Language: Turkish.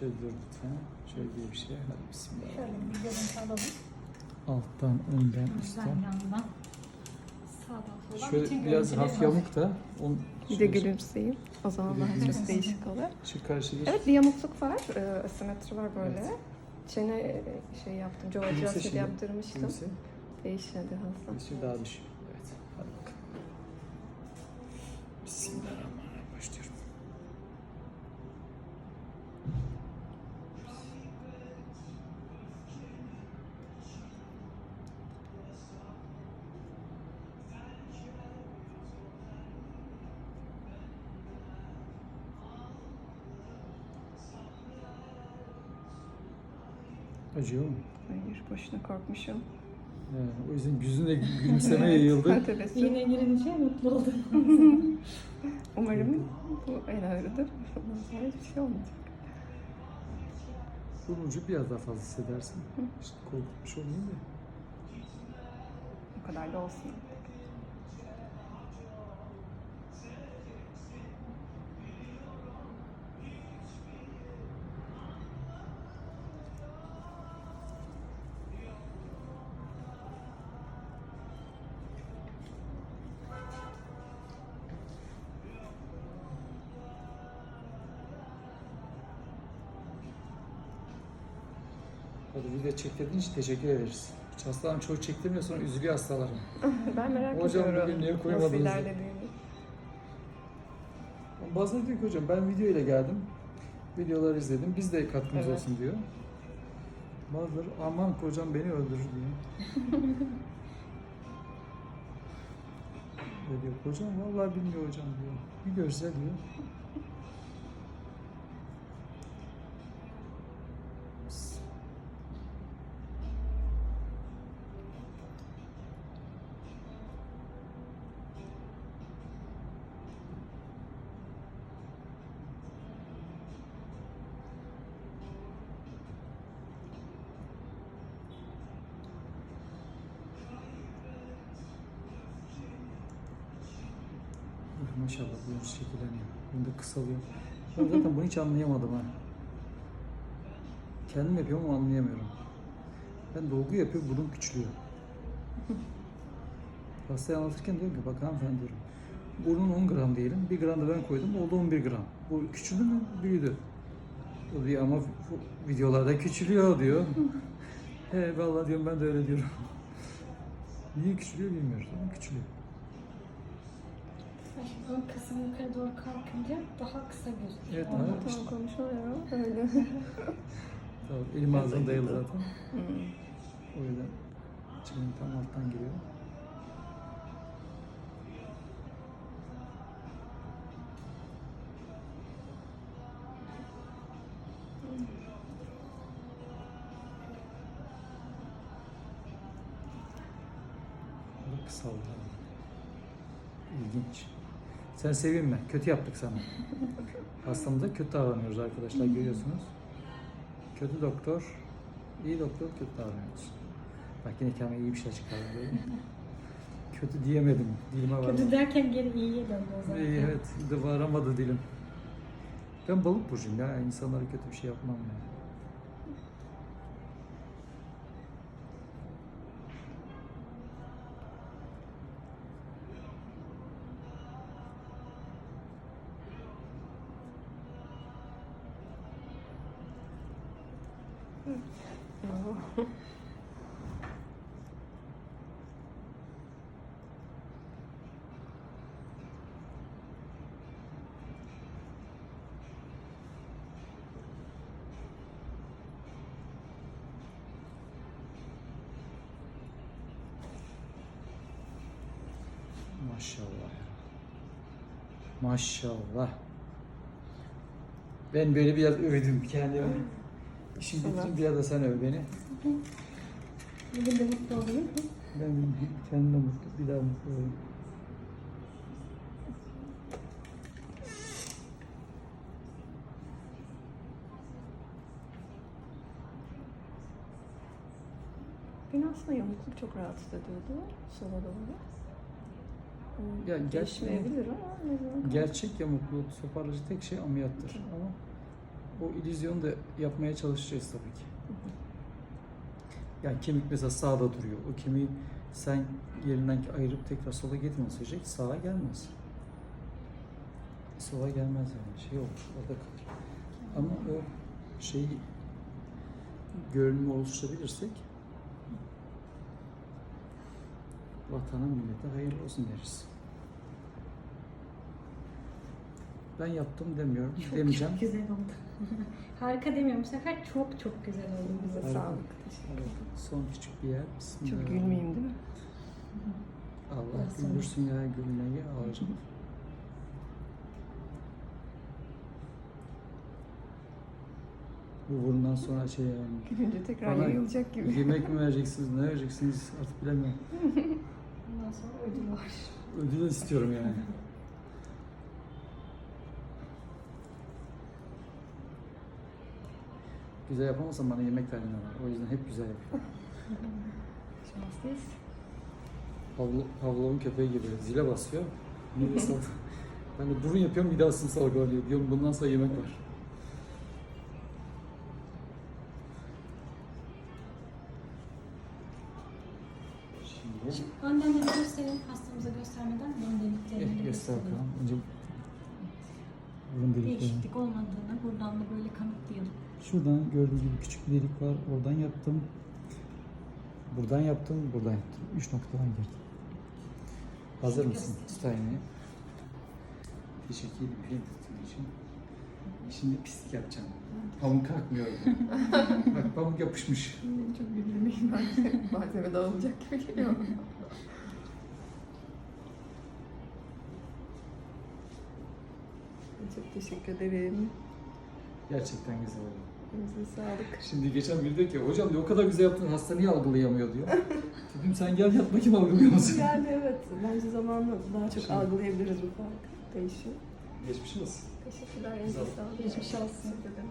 Şöyle dur lütfen. Şöyle bir şey. Hadi bismillah. Şöyle bir görüntü alalım. Alttan, önden, üstten. yandan. Sağdan soldan. Şöyle bütün biraz görüntüleri hafif var. yamuk da. On, Bir de şöyle gülümseyeyim. O zaman Bir de daha çok değişik olur. Şu karşıda. Evet bir yamukluk var. E, asimetri var böyle. Evet. Çene e, şey yaptım. Gülümse adjusted şimdi. yaptırmıştım. Gülümse. Değişmedi hızlı. Birisi daha düşüyor. Evet. Hadi bakalım. Bismillahirrahmanirrahim. Acıyor mu? Hayır boşuna korkmuşum. He, o yüzden yüzünde gülümseme yayıldı. Tebessüm. Yine girince mutlu oldum. Umarım bu en ağrıdır. Bundan sonra hiçbir şey olmayacak. Bunun ucu biraz daha fazla hissedersin. İşte korkutmuş olmayayım da. O kadar da olsun. Hadi video çektirdiğin için teşekkür ederiz. Hiç hastalarım çoğu çektirmiyor sonra üzülüyor hastalarım. Ben merak Hocam ediyorum. bugün niye Nasıl koymadınız? ilerlediğini. Bazen diyor ki hocam ben video ile geldim. Videoları izledim. Biz de katkımız Evet. olsun diyor. Bazıları aman hocam beni öldürür diyor. Diyor hocam vallahi bilmiyor hocam diyor. Bir görse diyor. Maşallah bu şekilleniyor. Bunu da kısalıyor. Ben zaten bunu hiç anlayamadım ha. Kendim yapıyorum ama anlayamıyorum. Ben dolgu yapıyor, burun küçülüyor. Hastaya anlatırken diyorum ki bak hanımefendi diyorum. Burnun 10 gram diyelim. 1 gram da ben koydum. Oldu 11 gram. Bu küçüldü mü? Büyüdü. O diyor ama videolarda küçülüyor diyor. He vallahi diyorum ben de öyle diyorum. Niye küçülüyor bilmiyoruz ama küçülüyor. Ön kısım yukarı doğru kalkınca daha kısa gözüküyor. Evet, Ondan- evet. Tamam konuşuyor öyle. Tamam, elim ağzım dayalı zaten. Hmm. O yüzden çenem tam alttan giriyor. Kısaldı. İlginç. Sen sevinme. Kötü yaptık sana. Hastamıza kötü davranıyoruz arkadaşlar görüyorsunuz. Kötü doktor, iyi doktor kötü davranıyoruz. Bak yine kendime iyi bir şey çıkardım kötü diyemedim. Dilime varamadı. Kötü derken geri iyiye döndü o zaman. İyi, evet, varamadı dilim. Ben balık burcuyum ya. İnsanlara kötü bir şey yapmam ya. Oh. Maşallah. Maşallah. Ben böyle biraz övdüm kendimi. Bitince biraz da sen öv beni. Bugün de mutlu olayım. Ben kendime mutlu, bir daha mutlu olayım. Beni aslında yamukluk çok rahatsız ediyordu. Sola doğru. Hmm, Ya Değişmeyebilir ama? Gerçek yamukluğu toparlayıcı tek şey ameliyattır. Ama o illüzyonu da yapmaya çalışacağız tabii ki. Yani kemik mesela sağda duruyor. O kemiği sen yerinden ayırıp tekrar sola getirme sürece sağa gelmez. Sola gelmez yani şey olur orada kalır. Ama o şeyi görünümü oluşturabilirsek vatana millete hayırlı olsun deriz. Ben yaptım demiyorum, Çok demeyeceğim. çok güzel oldu. Harika demiyorum bu sefer çok çok güzel oldu. Bize Harika. sağlık. Teşekkür ederim. son küçük bir yer. Bismillah. Çok gülmeyeyim değil mi? Allah güldürsün ya gülmeyi ağacım. Bu burundan sonra şey yani. Gülünce tekrar Bana yayılacak gibi. Yemek mi vereceksiniz, ne vereceksiniz artık bilemiyorum. Ondan sonra ödül var. Ödül istiyorum yani. Güzel yapamasam bana yemek vermiyorlar. O yüzden hep güzel yapıyorum. Şanslıyız. Pavlo, Pavlov'un köpeği gibi zile basıyor. Mide sal- ben de burun yapıyorum midasını salgılanıyor. Diyorum bundan sonra yemek var. Şimdi Önden de gösterelim hastamıza göstermeden ön deliklerini eh, göster bakalım. Önce burun deliklerini. Değişiklik olmadığını buradan da böyle kanıtlayalım. Şuradan gördüğünüz gibi küçük bir delik var. Oradan yaptım. Buradan yaptım, buradan yaptım. Üç noktadan girdim. Hazır mısın? Tut aynayı. Teşekkür ederim film tuttuğun için. Şimdi pislik yapacağım. Pamuk kalkmıyor. Bak pamuk yapışmış. Çok bence. Malzeme dağılacak gibi geliyor. Çok teşekkür ederim. Gerçekten güzel oldu. Elinize sağlık. Şimdi geçen biri diyor ki hocam diyor, o kadar güzel yaptın hasta niye algılayamıyor diyor. Dedim sen gel yat bakayım algılıyor musun? Yani evet, bence zamanla daha çok Şimdi- algılayabiliriz bu farkı. Değişiyor. Geçmiş olsun. Teşekkürler, elinize sağlık. Geçmiş olsun. Teşekkür ederim.